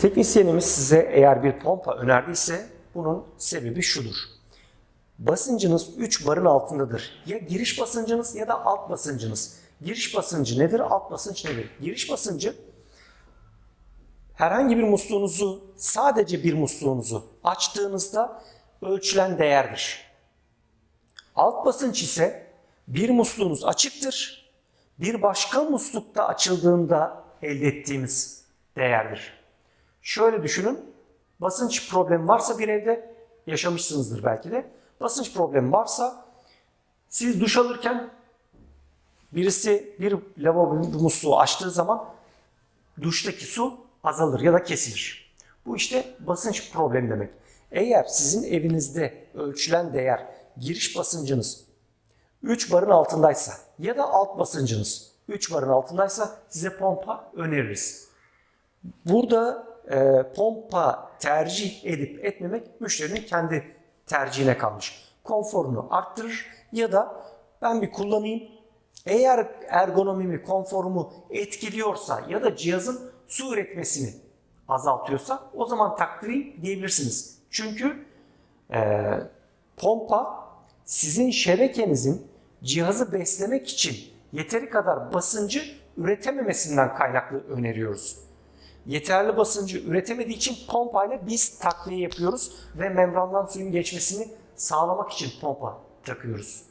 Teknisyenimiz size eğer bir pompa önerdiyse bunun sebebi şudur. Basıncınız 3 barın altındadır. Ya giriş basıncınız ya da alt basıncınız. Giriş basıncı nedir? Alt basınç nedir? Giriş basıncı herhangi bir musluğunuzu, sadece bir musluğunuzu açtığınızda ölçülen değerdir. Alt basınç ise bir musluğunuz açıktır. Bir başka muslukta açıldığında elde ettiğimiz değerdir. Şöyle düşünün. Basınç problemi varsa bir evde yaşamışsınızdır belki de. Basınç problemi varsa siz duş alırken birisi bir lavabo musluğu açtığı zaman duştaki su azalır ya da kesilir. Bu işte basınç problemi demek. Eğer sizin evinizde ölçülen değer giriş basıncınız 3 barın altındaysa ya da alt basıncınız 3 barın altındaysa size pompa öneririz. Burada e, pompa tercih edip etmemek müşterinin kendi tercihine kalmış. Konforunu arttırır ya da ben bir kullanayım. Eğer ergonomimi, konforumu etkiliyorsa ya da cihazın su üretmesini azaltıyorsa o zaman taktırayım diyebilirsiniz. Çünkü e, pompa sizin şebekenizin cihazı beslemek için yeteri kadar basıncı üretememesinden kaynaklı öneriyoruz. Yeterli basıncı üretemediği için pompayla biz takviye yapıyoruz ve membrandan suyun geçmesini sağlamak için pompa takıyoruz.